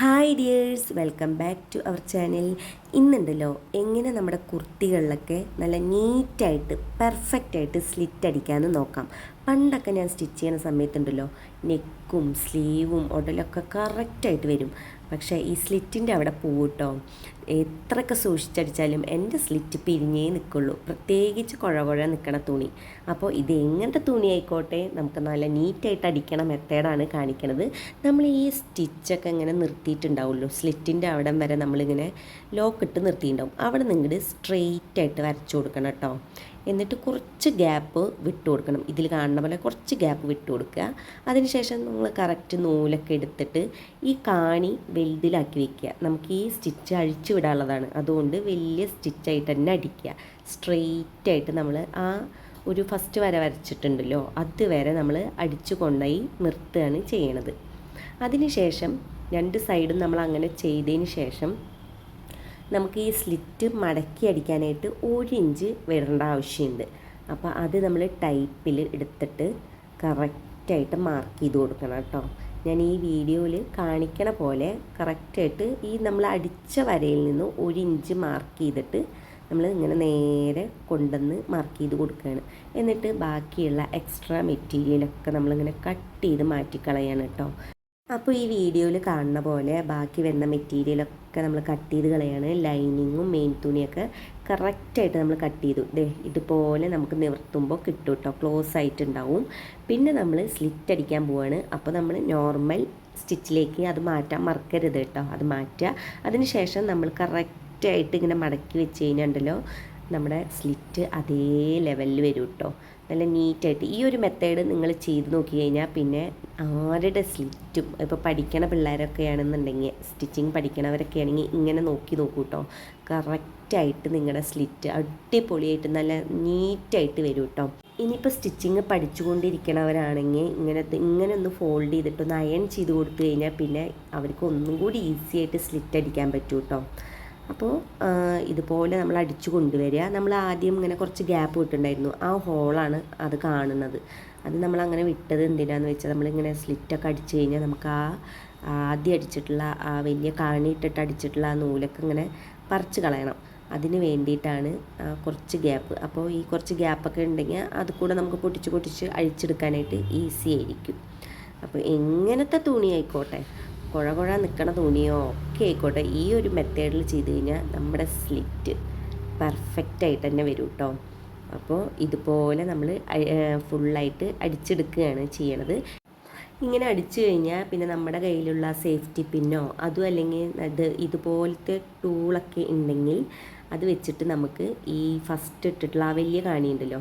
Hi dears welcome back to our channel ഇന്നുണ്ടല്ലോ എങ്ങനെ നമ്മുടെ കുർത്തികളിലൊക്കെ നല്ല നീറ്റായിട്ട് പെർഫെക്റ്റായിട്ട് സ്ലിറ്റ് അടിക്കാമെന്ന് നോക്കാം. പണ്ടൊക്കെ ഞാൻ സ്റ്റിച്ച് ചെയ്യുന്ന സമയത്തുണ്ടല്ലോ നെക്കും സ്ലീവും ഉടലൊക്കെ കറക്റ്റായിട്ട് വരും. പക്ഷേ ഈ സ്ലിറ്റിന്റെ അവിടെ പോകട്ടോ എത്രയൊക്കെ സൂക്ഷിച്ചടിച്ചാലും എന്റെ സ്ലിറ്റ് പിരിഞ്ഞേ നിൽക്കുള്ളൂ. പ്രത്യേകിച്ച് കുഴ കുഴ നിൽക്കണ തുണി. അപ്പോൾ ഇത് എങ്ങനത്തെ തുണി ആയിക്കോട്ടെ നമുക്ക് നല്ല നീറ്റായിട്ട് അടിക്കണ മെത്തേഡാണ് കാണിക്കണത്. നമ്മൾ ഈ സ്റ്റിച്ചൊക്കെ ഇങ്ങനെ നിർത്തിയിട്ടുണ്ടാവുള്ളൂ സ്ലിറ്റിന്റെ അവിടം വരെ നമ്മളിങ്ങനെ ലോക്കിട്ട് നിർത്തിയിട്ടുണ്ടാവും. അവിടെ നിങ്ങൾ സ്ട്രെയിറ്റ് ആയിട്ട് വരച്ചു കൊടുക്കണം കേട്ടോ. എന്നിട്ട് കുറച്ച് ഗ്യാപ്പ് വിട്ടു കൊടുക്കണം. ഇതിൽ കാണുന്ന പോലെ കുറച്ച് ഗ്യാപ്പ് വിട്ടു കൊടുക്കുക. അതിനുശേഷം നമ്മൾ കറക്റ്റ് നൂലൊക്കെ എടുത്തിട്ട് ഈ കാണി വലുതിലാക്കി വെക്കുക. നമുക്ക് ഈ സ്റ്റിച്ച് അഴിച്ചു വിടാനുള്ളതാണ്. അതുകൊണ്ട് വലിയ സ്റ്റിച്ചായിട്ട് തന്നെ അടിക്കുക. സ്ട്രെയിറ്റ് ആയിട്ട് നമ്മൾ ആ ഒരു ഫസ്റ്റ് വര വരച്ചിട്ടുണ്ടല്ലോ അതുവരെ നമ്മൾ അടിച്ചു കൊണ്ടുപോയി നിർത്തുകയാണ് ചെയ്യണത്. അതിനുശേഷം രണ്ട് സൈഡും നമ്മൾ അങ്ങനെ ചെയ്തതിന് ശേഷം നമുക്ക് ഈ സ്ലിറ്റ് മടക്കി അടിക്കാനായിട്ട് ഒരു ഇഞ്ച് വിടേണ്ട ആവശ്യമുണ്ട്. അപ്പോൾ അത് നമ്മൾ ടൈപ്പിൽ എടുത്തിട്ട് കറക്റ്റായിട്ട് മാർക്ക് ചെയ്ത് കൊടുക്കണം കേട്ടോ. ഞാൻ ഈ വീഡിയോയിൽ കാണിക്കണ പോലെ കറക്റ്റായിട്ട് ഈ നമ്മൾ അടിച്ച വരയിൽ നിന്ന് ഒരു ഇഞ്ച് മാർക്ക് ചെയ്തിട്ട് നമ്മൾ ഇങ്ങനെ നേരെ കൊണ്ടുവന്ന് മാർക്ക് ചെയ്ത് കൊടുക്കുകയാണ്. എന്നിട്ട് ബാക്കിയുള്ള എക്സ്ട്രാ മെറ്റീരിയലൊക്കെ നമ്മളിങ്ങനെ കട്ട് ചെയ്ത് മാറ്റിക്കളയാണ് കേട്ടോ. അപ്പോൾ ഈ വീഡിയോയിൽ കാണുന്ന പോലെ ബാക്കി വരുന്ന മെറ്റീരിയലൊക്കെ നമ്മൾ കട്ട് ചെയ്ത് കളയാണ്. ലൈനിങ്ങും മെയിൻ തുണിയൊക്കെ കറക്റ്റായിട്ട് നമ്മൾ കട്ട് ചെയ്തു. ദേ ഇതുപോലെ നമുക്ക് നിവർത്തുമ്പോൾ കിട്ടും കേട്ടോ ക്ലോസ് ആയിട്ടുണ്ടാവും. പിന്നെ നമ്മൾ സ്ലിറ്റ് അടിക്കാൻ പോവാണ്. അപ്പോൾ നമ്മൾ നോർമൽ സ്റ്റിച്ചിലേക്ക് അത് മാറ്റാൻ മറക്കരുത് കേട്ടോ. അത് മാറ്റുക. അതിന് ശേഷം നമ്മൾ കറക്റ്റായിട്ട് ഇങ്ങനെ മടക്കി വെച്ച് കഴിഞ്ഞാൽ നമ്മുടെ സ്ലിറ്റ് അതേ ലെവലിൽ വരും കേട്ടോ നല്ല നീറ്റായിട്ട് ഈ ഒരു മെത്തേഡ് നിങ്ങൾ ചെയ്ത് നോക്കി കഴിഞ്ഞാൽ പിന്നെ ആരുടെ സ്ലിറ്റും ഇപ്പോൾ പഠിക്കണ പിള്ളേരൊക്കെ ആണെന്നുണ്ടെങ്കിൽ സ്റ്റിച്ചിങ് പഠിക്കണവരൊക്കെ ആണെങ്കിൽ ഇങ്ങനെ നോക്കി നോക്കൂ കേട്ടോ കറക്റ്റായിട്ട് നിങ്ങളുടെ സ്ലിറ്റ് അടിപൊളിയായിട്ട് നല്ല നീറ്റായിട്ട് വരും കേട്ടോ ഇനിയിപ്പോൾ സ്റ്റിച്ചിങ് പഠിച്ചുകൊണ്ടിരിക്കണവരാണെങ്കിൽ ഇങ്ങനെ ഇങ്ങനെ ഒന്ന് ഫോൾഡ് ചെയ്തിട്ട് ഒന്ന് അയൺ ചെയ്ത് കൊടുത്തു കഴിഞ്ഞാൽ പിന്നെ അവർക്ക് ഒന്നും കൂടി ഈസി ആയിട്ട് സ്ലിറ്റ് അടിക്കാൻ പറ്റും കേട്ടോ അപ്പോൾ ഇതുപോലെ നമ്മൾ അടിച്ചു കൊണ്ടുവരിക. നമ്മൾ ആദ്യം ഇങ്ങനെ കുറച്ച് ഗ്യാപ്പ് വിട്ടുണ്ടായിരുന്നു ആ ഹോളാണ് അത് കാണുന്നത്. അത് നമ്മൾ അങ്ങനെ വിട്ടത് എന്തിനാന്ന് വെച്ചാൽ നമ്മളിങ്ങനെ സ്ലിറ്റൊക്കെ അടിച്ചു കഴിഞ്ഞാൽ നമുക്ക് ആ ആദ്യം അടിച്ചിട്ടുള്ള ആ വലിയ കാണിയിട്ടിട്ട് അടിച്ചിട്ടുള്ള ആ നൂലൊക്കെ ഇങ്ങനെ പറിച്ച് കളയണം. അതിന് വേണ്ടിയിട്ടാണ് കുറച്ച് ഗ്യാപ്പ് അപ്പോൾ ഈ കുറച്ച് ഗ്യാപ്പൊക്കെ ഉണ്ടെങ്കിൽ അത് കൂടെ നമുക്ക് പൊട്ടിച്ച് പൊട്ടിച്ച് അഴിച്ചെടുക്കാനായിട്ട് ഈസി ആയിരിക്കും. അപ്പോൾ എങ്ങനത്തെ തുണി ആയിക്കോട്ടെ. കുഴ കുഴ നിൽക്കണ തുണിയോ ഒക്കെ ആയിക്കോട്ടെ ഈ ഒരു മെത്തേഡിൽ ചെയ്ത് കഴിഞ്ഞാൽ നമ്മുടെ സ്ലിറ്റ് പെർഫെക്റ്റ് ആയിട്ട് തന്നെ വരും കേട്ടോ അപ്പോൾ ഇതുപോലെ നമ്മൾ ഫുള്ളായിട്ട് അടിച്ചെടുക്കുകയാണ് ചെയ്യണത്. ഇങ്ങനെ അടിച്ചു കഴിഞ്ഞാൽ പിന്നെ നമ്മുടെ കയ്യിലുള്ള സേഫ്റ്റി പിന്നോ അതും അല്ലെങ്കിൽ അത് ഇതുപോലത്തെ ടൂളൊക്കെ ഉണ്ടെങ്കിൽ അത് വെച്ചിട്ട് നമുക്ക് ഈ ഫസ്റ്റ് ഇട്ടിട്ടുള്ള ആ വലിയ കാണിയുണ്ടല്ലോ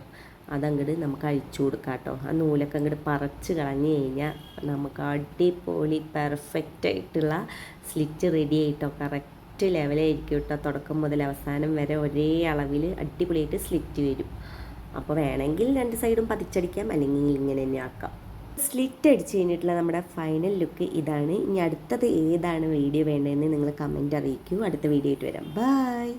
അതങ്ങോട്ട് നമുക്ക് അഴിച്ചു കൊടുക്കാം കേട്ടോ ആ നൂലൊക്കെ അങ്ങോട്ട് പറിച്ച് കളഞ്ഞു കഴിഞ്ഞാൽ നമുക്ക് അടിപൊളി പെർഫെക്റ്റ് ആയിട്ടുള്ള സ്ലിറ്റ് റെഡി ആയിട്ടോ. കറക്റ്റ് ലെവലായിരിക്കും കേട്ടോ. തുടക്കം മുതൽ അവസാനം വരെ ഒരേ അളവിൽ അടിപൊളിയായിട്ട് സ്ലിറ്റ് വരും. അപ്പോൾ വേണമെങ്കിൽ രണ്ട് സൈഡും പതിച്ചടിക്കാം. അല്ലെങ്കിൽ ഇങ്ങനെ തന്നെ ആക്കാം. സ്ലിറ്റ് അടിച്ച് കഴിഞ്ഞിട്ടുള്ള നമ്മുടെ ഫൈനൽ ലുക്ക് ഇതാണ്. ഇനി അടുത്തത് ഏതാണ് വീഡിയോ വേണ്ടതെന്ന് നിങ്ങൾ കമന്റ് അറിയിക്കൂ. അടുത്ത വീഡിയോ ആയിട്ട് വരാം. ബൈ